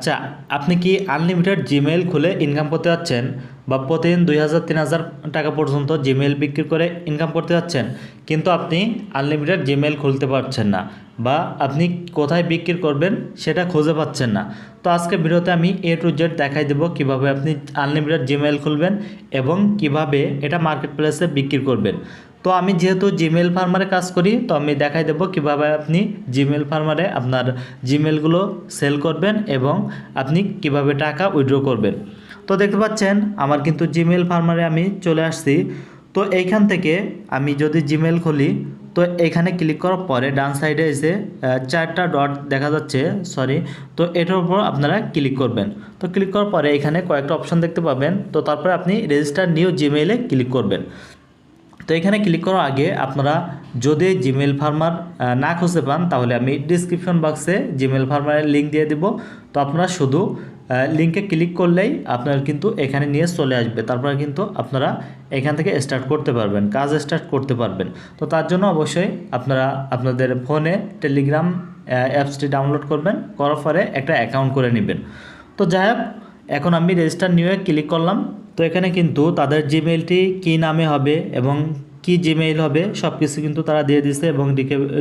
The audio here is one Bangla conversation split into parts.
আচ্ছা আপনি কি আনলিমিটেড জিমেইল খুলে ইনকাম করতে যাচ্ছেন বা প্রতিদিন দুই হাজার, তিন হাজার টাকা পর্যন্ত জিমেইল বিক্রি করে ইনকাম করতে যাচ্ছেন, কিন্তু আপনি আনলিমিটেড জিমেইল খুলতে পারছেন না বা আপনি কোথায় বিক্রি করবেন সেটা খুঁজে পাচ্ছেন না? তো আজকে ভিডিওতে আমি এ টু জেড দেখাই দেবো কীভাবে আপনি আনলিমিটেড জিমেইল খুলবেন এবং কীভাবে এটা মার্কেট প্লেসে বিক্রি করবেন। তো আমি যেহেতু জিমেল ফার্মারে কাজ করি, তো আমি দেখাই দেবো কীভাবে আপনি জিমেল ফার্মারে আপনার জিমেলগুলো সেল করবেন এবং আপনি কীভাবে টাকা উইথড্র করবেন। তো দেখতে পাচ্ছেন, আমার কিন্তু জিমেল ফার্মারে আমি চলে আসছি। তো এইখান থেকে আমি যদি জিমেল খুলি, তো এখানে ক্লিক করার পরে ডান সাইডে এসে চারটা ডট দেখা যাচ্ছে সরি তো এটার উপর আপনারা ক্লিক করবেন। তো ক্লিক করার পরে এখানে কয়েকটা অপশন দেখতে পাবেন। তো তারপরে আপনি রেজিস্টার নিউ জিমেইলে ক্লিক করবেন। তো এখানে ক্লিক করার আগে আপনারা যদি জিমেল ফার্মার না খুঁজে পান, তাহলে আমি ডিসক্রিপশন বক্সে জিমেল ফার্মারের লিঙ্ক দিয়ে দিব। তো আপনারা শুধু লিঙ্কে ক্লিক করলেই আপনার কিন্তু এখানে নিয়ে চলে আসবে। তারপরে কিন্তু আপনারা এখান থেকে স্টার্ট করতে পারবেন, কাজ স্টার্ট করতে পারবেন। তো তার জন্য অবশ্যই আপনারা আপনাদের ফোনে টেলিগ্রাম অ্যাপসটি ডাউনলোড করবেন, করার পরে একটা অ্যাকাউন্ট করে নেবেন। তো যাই হোক, এখন আমি রেজিস্টার নিউ ক্লিক করলাম। তো এখানে কিন্তু তাদের জিমেলটি কী নামে হবে এবং কি জিমেইল হবে সব কিছু কিন্তু তারা দিয়ে দিছে এবং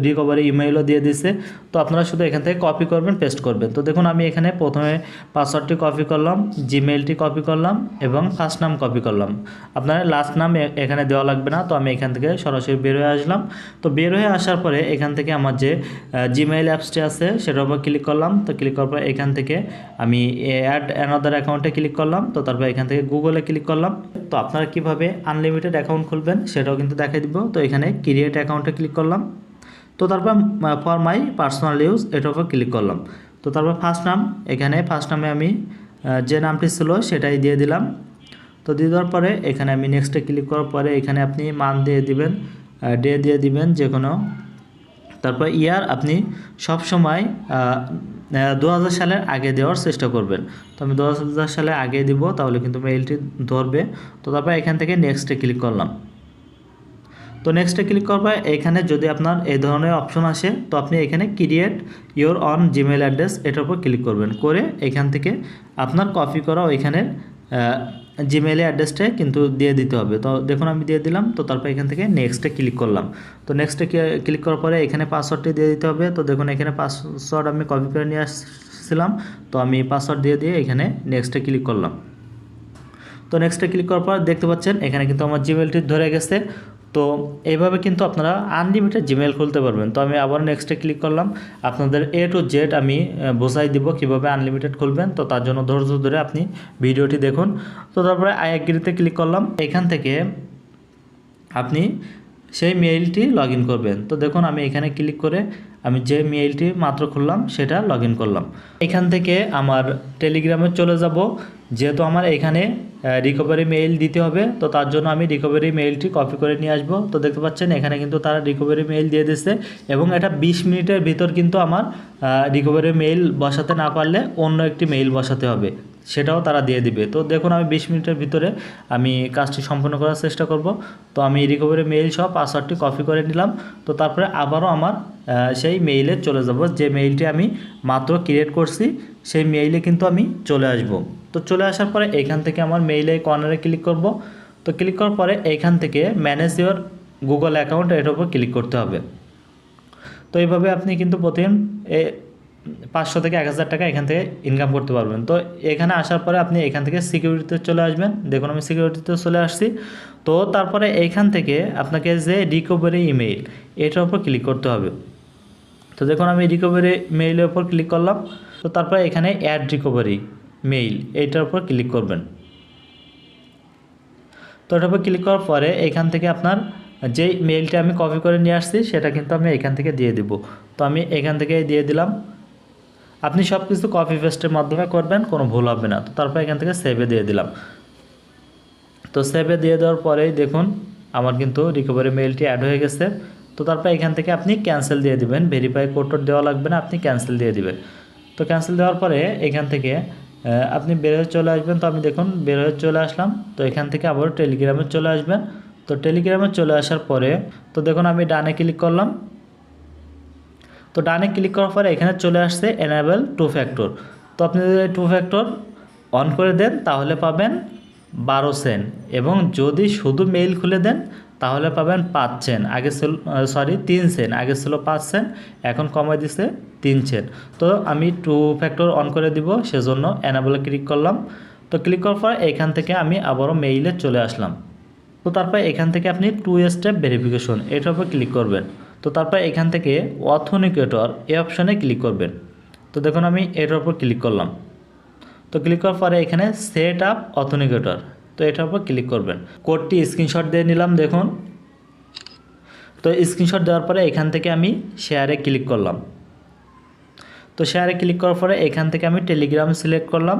রিকভারি ইমেইলও দিয়ে দিছে। তো আপনারা শুধু এখান থেকে কপি করবেন পেস্ট করবেন। তো দেখুন, আমি এখানে প্রথমে পাসওয়ার্ডটি কপি করলাম জিমেইলটি কপি করলাম এবং ফার্স্ট নাম কপি করলাম। আপনার লাস্ট নাম এখানে দেওয়া লাগবে না, তো আমি এখান থেকে সরাসরি বের হয়ে আসলাম। তো বের হয়ে আসার পরে এখান থেকে আমার যে জিমেইল অ্যাপসটি আছে, সেটার উপর ক্লিক করলাম। তো ক্লিক করার পর এখান থেকে আমি অ্যাড অ্যানাদার অ্যাকাউন্টে ক্লিক করলাম। তো তারপর এখান থেকে গুগলে ক্লিক করলাম। তো আপনারা কীভাবে আনলিমিটেড অ্যাকাউন্ট খুলবেন, সেটাও কিন্তু দেখাই দিব। তো এখানে ক্রিয়েট অ্যাকাউন্টে ক্লিক করলাম। তো তারপর ফর মাই পার্সোনাল ইউজ এটার উপর ক্লিক করলাম। তো তারপর ফার্স্ট নাম এখানে ফার্স্ট নামে আমি যে নামটি ছিল সেটাই দিয়ে দিলাম। তো দিয়ে দেওয়ার পরে এখানে আমি নেক্সটে ক্লিক করার পরে এখানে আপনি মান দিয়ে দিবেন ডে দিয়ে দিবেন যে কোনো তারপর ইয়ার আপনি সব সময় দু হাজার সালের আগে দেওয়ার চেষ্টা করবেন। তো আমি দু হাজার সালে আগে দিব, তাহলে কিন্তু মেইলটি ধরবে। তো তারপর এখান থেকে নেক্সটে ক্লিক করলাম। তো নেক্সটে ক্লিক করবে, এখানে যদি আপনার এই ধরনের অপশন আসে, তো আপনি এখানে create your own Gmail address এটার উপর ক্লিক করবেন। করে এখান থেকে আপনার কপি করা ওইখানের জিমেইল অ্যাড্রেসটা কিন্তু দিয়ে দিতে হবে। তো দেখুন আমি দিয়ে দিলাম, তো তারপর এখান থেকে নেক্সটে ক্লিক করলাম। তো নেক্সটে ক্লিক করার পরে এখানে পাসওয়ার্ডটি দিয়ে দিতে হবে। তো দেখুন এখানে পাসওয়ার্ড আমি কপি করে নিয়ে আসছিলাম, তো আমি পাসওয়ার্ড দিয়ে দিয়ে এখানে নেক্সটে ক্লিক করলাম। তো নেক্সটে ক্লিক করার পর দেখতে পাচ্ছেন, এখানে কিন্তু আমার জিমেলটি ধরে গেছে। তো এইভাবে কিন্তু আপনারা আনলিমিটেড জিমেল খুলতে পারবেন। তো আমি আবার নেক্সটে ক্লিক করলাম। আপনাদের এ টু জেড আমি বোঝাই দিব কীভাবে আনলিমিটেড খুলবেন। তো তার জন্য ধৈর্য ধরে আপনি ভিডিওটি দেখুন। তো তারপরে আই অ্যাগ্রিতে ক্লিক করলাম। এখান থেকে আপনি সেই মেইলটি লগ করবেন। তো দেখুন আমি এখানে ক্লিক করে আমি যে মেইলটি মাত্র খুললাম, সেটা লগ করলাম। এখান থেকে আমার টেলিগ্রামে চলে যাব। যেহেতু আমার এখানে রিকভারি মেইল দিতে হবে, তো তার জন্য আমি রিকভারি মেইলটি কপি করে নিয়ে আসব। তো দেখতে পাচ্ছেন, এখানে কিন্তু তারা রিকভারি মেইল দিয়ে দিচ্ছে এবং এটা বিশ মিনিটের ভিতর কিন্তু আমার রিকভারি মেইল বসাতে না পারলে অন্য একটি মেইল বসাতে হবে। সেটাও তারা দিয়ে দিবে। তো দেখুন, আমি বিশ মিনিটের ভিতরে আমি কাজটি সম্পন্ন করার চেষ্টা করব। তো আমি রিকভারি মেইল সহ পাসওয়ার্ডটি কপি করে নিলাম। তো তারপরে আবারও আমার সেই মেইলে চলে যাব। যে মেইলটি আমি মাত্র ক্রিয়েট করছি, সেই মেইলে কিন্তু আমি চলে আসব। তো চলে আসার পরে এখান থেকে আমার মেইলে কর্নারে ক্লিক করব। তো ক্লিক করার পরে এখান থেকে ম্যানেজ ইওর গুগল অ্যাকাউন্ট এটার উপর ক্লিক করতে হবে। তো এইভাবে আপনি কিন্তু প্রতিদিন পাঁচশো থেকে এক হাজার টাকা এখান থেকে ইনকাম করতে পারবেন। তো এখানে আসার পরে আপনি এখান থেকে সিকিউরিটিতে চলে আসবেন। দেখুন, আমি সিকিউরিটিতে চলে আসছি। তো তারপরে এইখান থেকে আপনাকে যে রিকভারি ইমেইল এটার উপর ক্লিক করতে হবে। তো দেখুন, আমি রিকভারি মেইলের উপর ক্লিক করলাম। তো তারপরে এখানে অ্যাড রিকভারি মেইল এইটার উপর ক্লিক করবেন। তো ওটার উপর ক্লিক করার পরে এখান থেকে আপনার যেই মেইলটা আমি কপি করে নিয়ে আসছি, সেটা কিন্তু আমি এখান থেকে দিয়ে দিব। তো আমি এখান থেকে দিয়ে দিলাম। আপনি সব কিছু কপি পেস্টের মাধ্যমে করবেন, কোনো ভুল হবে না। তো তারপর এখান থেকে সেভে দিয়ে দিলাম। তো সেভে দিয়ে দেওয়ার পরেই দেখুন, আমার কিন্তু রিকভারি মেইলটি অ্যাড হয়ে গেছে। তো তারপর এখান থেকে আপনি ক্যান্সেল দিয়ে দিবেন। ভেরিফাই কোড টোড দেওয়া লাগবে না, আপনি ক্যান্সেল দিয়ে দিবেন। তো ক্যান্সেল দেওয়ার পরে এখান থেকে আপনি বের হয়ে চলে আসবেন। তো আমি দেখুন, বের হয়ে চলে আসলাম। তো এখান থেকে আবার টেলিগ্রামে চলে আসবেন। তো টেলিগ্রামে চলে আসার পরে, তো দেখুন আমি ডানে ক্লিক করলাম। তো ডানে ক্লিক করার পরে এখানে চলে আসছে এনাবেল টু ফ্যাক্টর তো আপনি যদি টু ফ্যাক্টর অন করে দেন, তাহলে পাবেন বারো সেন্ট এবং যদি শুধু মেইল খুলে দেন, তাহলে পাবেন পাঁচ সেন্ট আগে ছিল সরি তিন সেন্ট আগে ছিল পাঁচ সেন্ট এখন কমাই দিছে তিন সেন্ট তো আমি টু ফ্যাক্টর অন করে দিব, সেজন্য অ্যানাবলে ক্লিক করলাম। তো ক্লিক করার পর এখান থেকে আমি আবারও মেইলে চলে আসলাম। তো তারপর এখান থেকে আপনি টু স্টেপ ভেরিফিকেশন এটার উপর ক্লিক করবেন। তো তারপর এখান থেকে অথনিকেটর এই অপশানে ক্লিক করবেন। তো দেখুন আমি এটার উপর ক্লিক করলাম। তো ক্লিক করার পরে এখানে সেট আপ অথনিকেটর। তো এটার উপর ক্লিক করবেন। কোডটি স্ক্রিনশট দিয়ে নিলাম, দেখুন। তো স্ক্রিনশট দেওয়ার পরে এখান থেকে আমি শেয়ারে ক্লিক করলাম। তো শেয়ারে ক্লিক করার পরে এখান থেকে আমি টেলিগ্রাম সিলেক্ট করলাম।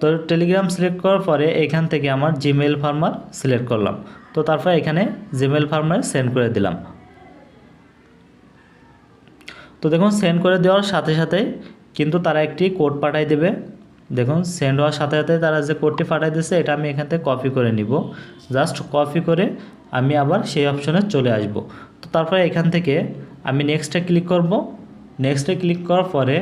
তো টেলিগ্রাম সিলেক্ট করার পরে এখান থেকে আমার জিমেল ফার্মার সিলেক্ট করলাম। তো তারপর এখানে জিমেল ফার্মার সেন্ড করে দিলাম। তো দেখুন সেন্ড করে দেওয়ার সাথে সাথে কিন্তু তারা একটি কোড পাঠাই দেবে। দেখুন সেন্ড হওয়ার সাথে সাথে তারা যে কোডটি পাঠাই দিয়েছে, এটা আমি এখান থেকে কপি করে নিব। জাস্ট কপি করে আমি আবার সেই অপশনে চলে আসব। তো তারপরে এখান থেকে আমি নেক্সটে ক্লিক করব। নেক্সটে ক্লিক করার পরে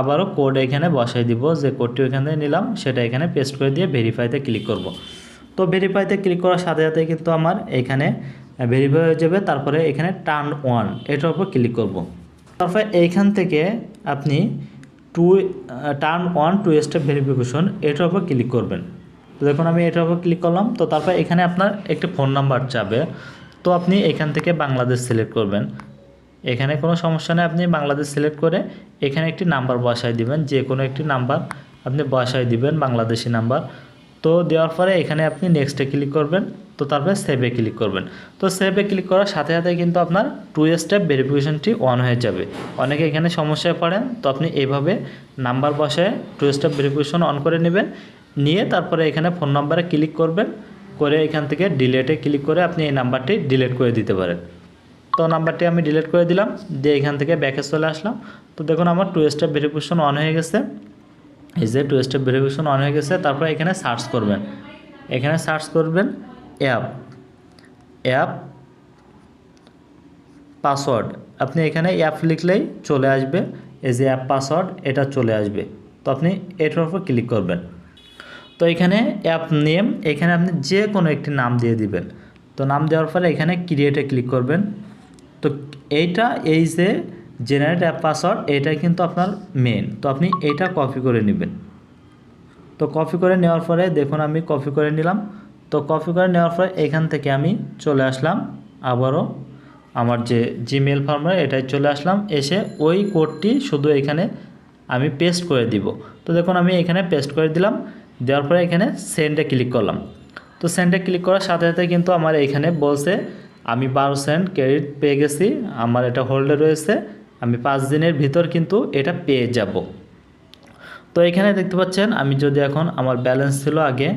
আবারও কোড এখানে বসাই দিব। যে কোডটি ওইখান থেকে নিলাম, সেটা এখানে পেস্ট করে দিয়ে ভেরিফাইতে ক্লিক করব। তো ভেরিফাইতে ক্লিক করার সাথে সাথে কিন্তু আমার এখানে ভেরিফাই হয়ে যাবে। তারপরে এখানে টার্ন ওয়ান এটার উপর ক্লিক করব। তারপরে এইখান থেকে আপনি to turn one two step verification এটার উপর ক্লিক করবেন। তো দেখুন আমি এটার উপর ক্লিক করলাম, তো তারপর এখানে আপনার একটি ফোন নাম্বার চাবে তো আপনি এখান থেকে বাংলাদেশ সিলেক্ট করবেন। এখানে কোনো সমস্যা নেই, আপনি বাংলাদেশ সিলেক্ট করে এখানে একটি নাম্বার বসায় দিবেন। যে কোনো একটি নাম্বার আপনি বসায় দিবেন, বাংলাদেশি নাম্বার তো দেওয়ার পরে এখানে আপনি নেক্সটে ক্লিক করবেন। তো তারপরে সেভে ক্লিক করবেন। তো সেভে ক্লিক করার সাথে সাথে কিন্তু আপনার টু স্টেপ ভেরিফিকেশনটি অন হয়ে যাবে। অনেকে এখানে সমস্যায় পড়েন, তো আপনি এইভাবে নাম্বার বসায় টু স্টেপ ভেরিফিকেশন অন করে নেবেন। নিয়ে তারপরে এখানে ফোন নাম্বারে ক্লিক করবেন। করে এখান থেকে ডিলেটে ক্লিক করে আপনি এই নাম্বারটি ডিলিট করে দিতে পারেন। তো নাম্বারটি আমি ডিলিট করে দিলাম, দিয়ে এখান থেকে ব্যাকে চলে আসলাম। তো দেখুন আমার টু স্টেপ ভেরিফিকেশন অন হয়ে গেছে। এই যে টু স্টেপ ভেরিফিকেশন অন হয়ে গেছে, তারপরে এখানে সার্চ করবেন। এখানে সার্চ করবেন অ্যাপ অ্যাপ পাসওয়ার্ড আপনি এখানে অ্যাপ লিখলেই চলে আসবে। এই যে অ্যাপ পাসওয়ার্ড এটা চলে আসবে। তো আপনি এটার উপর ক্লিক করবেন। তো এখানে অ্যাপ নেম এখানে আপনি যে কোনো একটি নাম দিয়ে দিবেন। তো নাম দেওয়ার পরে এখানে ক্রিয়েটে ক্লিক করবেন। তো এইটা, এই যে জেনারেট অ্যাপ পাসওয়ার্ড এটাই কিন্তু আপনার মেন তো আপনি এইটা কপি করে নেবেন। তো কপি করে নেওয়ার পরে দেখুন আমি কপি করে নিলাম। তো কপি করে নেওয়ার পরে এখান থেকে আমি চলে আসলাম আবারও আমার যে জিমেল ফার্মার এটাই চলে আসলাম। এসে ওই কোডটি শুধু এখানে আমি পেস্ট করে দিব। তো দেখুন, আমি এখানে পেস্ট করে দিলাম। দেওয়ার পরে এখানে সেন্ডে ক্লিক করলাম। তো সেন্ডে ক্লিক করার সাথে সাথে কিন্তু আমার এখানে বলছে, আমি বারো সেন্ট ক্রেডিট পেয়ে গেছি। আমার এটা হোল্ডে রয়েছে। আমি পাঁচ দিনের ভিতর কিন্তু এটা পেয়ে যাব। তো এখানে দেখতে পাচ্ছেন, আমি যদি এখন আমার ব্যালেন্স ছিল আগে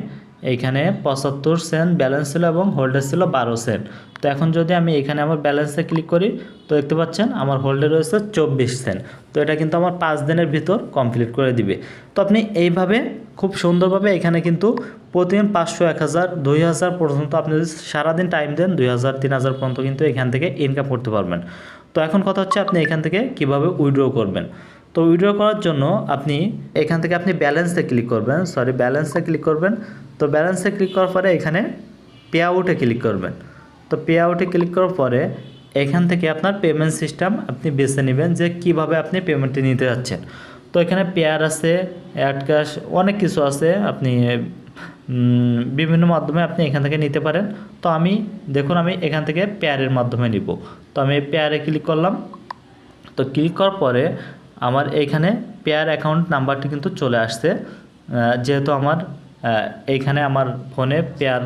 এইখানে পঁচাত্তর সেন্ট ব্যালেন্স ছিল এবং হোল্ডার ছিল বারো সেন্ট তো এখন যদি আমি এখানে আমার ব্যালেন্সে ক্লিক করি, তো দেখতে পাচ্ছেন আমার হোল্ডে রয়েছে চব্বিশ সেন্ট তো এটা কিন্তু আমার পাঁচ দিনের ভিতর কমপ্লিট করে দিবে। তো আপনি এইভাবে খুব সুন্দরভাবে এখানে কিন্তু প্রতিদিন পাঁচশো, এক হাজার, দুই হাজার পর্যন্ত আপনি যদি সারাদিন টাইম দেন, দুই হাজার, তিন হাজার পর্যন্ত কিন্তু এখান থেকে ইনকাম করতে পারবেন। তো এখন কথা হচ্ছে আপনি এখান থেকে কীভাবে উইড্রো করবেন। তো উইড্রো করার জন্য আপনি এখান থেকে আপনি ব্যালেন্সে ক্লিক করবেন। সরি ব্যালেন্সে ক্লিক করবেন। তো ব্যালেন্সে ক্লিক করার পরে এখানে পে আউটে ক্লিক করবেন। তো পে আউটে ক্লিক করার পরে এখান থেকে আপনার পেমেন্ট সিস্টেম আপনি বেছে নেবেন যে কীভাবে আপনি পেমেন্টটি নিতে যাচ্ছেন। তো এখানে পেয়ার আছে অ্যাড ক্যাশ অনেক কিছু আছে। আপনি বিভিন্ন মাধ্যমে আপনি এখান থেকে নিতে পারেন। তো আমি, দেখুন আমি এখান থেকে পেয়ারের মাধ্যমে নিব। তো আমি পেয়ারে ক্লিক করলাম। তো ক্লিক করার পরে আমার এইখানে পেয়ার অ্যাকাউন্ট নাম্বারটি কিন্তু চলে আসছে। যেহেতু আমার এইখানে আমার ফোনে পেয়ার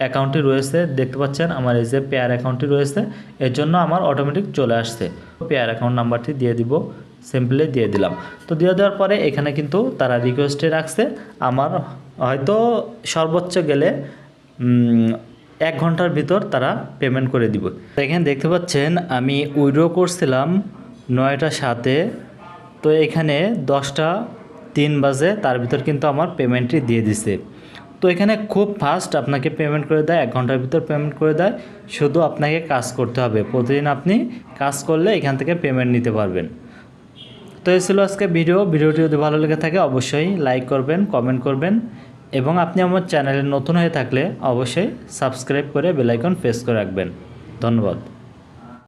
অ্যাকাউন্টটি রয়েছে, দেখতে পাচ্ছেন? আমার এই যে পেয়ার অ্যাকাউন্টটি রয়েছে, এর জন্য আমার অটোমেটিক চলে আসছে। পেয়ার অ্যাকাউন্ট নাম্বারটি দিয়ে দিব সিম্পলি দিয়ে দিলাম। তো দিয়ে দেওয়ার পরে এখানে কিন্তু তারা রিকোয়েস্টে রাখছে। আমার হয়তো সর্বোচ্চ গেলে এক ঘণ্টার ভিতর তারা পেমেন্ট করে দিব। এখানে দেখতে পাচ্ছেন, আমি উইড্রো করছিলাম নয়টা সাতে। তো এখানে দশটা তিন বাজে, তার ভিতর কিন্তু আমার পেমেন্টটি দিয়ে দিছে। তো এখানে খুব ফাস্ট আপনাকে পেমেন্ট করে দেয়, এক ঘণ্টার ভিতর পেমেন্ট করে দেয়, শুধু আপনাকে কাজ করতে হবে। প্রতিদিন আপনি কাজ করলে এখান থেকে পেমেন্ট নিতে পারবেন। তো এই ছিল আজকে ভিডিও ভিডিওটি যদি ভালো লেগে থাকে, অবশ্যই লাইক করবেন কমেন্ট করবেন এবং আপনি আমার চ্যানেলে নতুন হয়ে থাকলে অবশ্যই সাবস্ক্রাইব করে বেলাইকন প্রেস করে রাখবেন। ধন্যবাদ।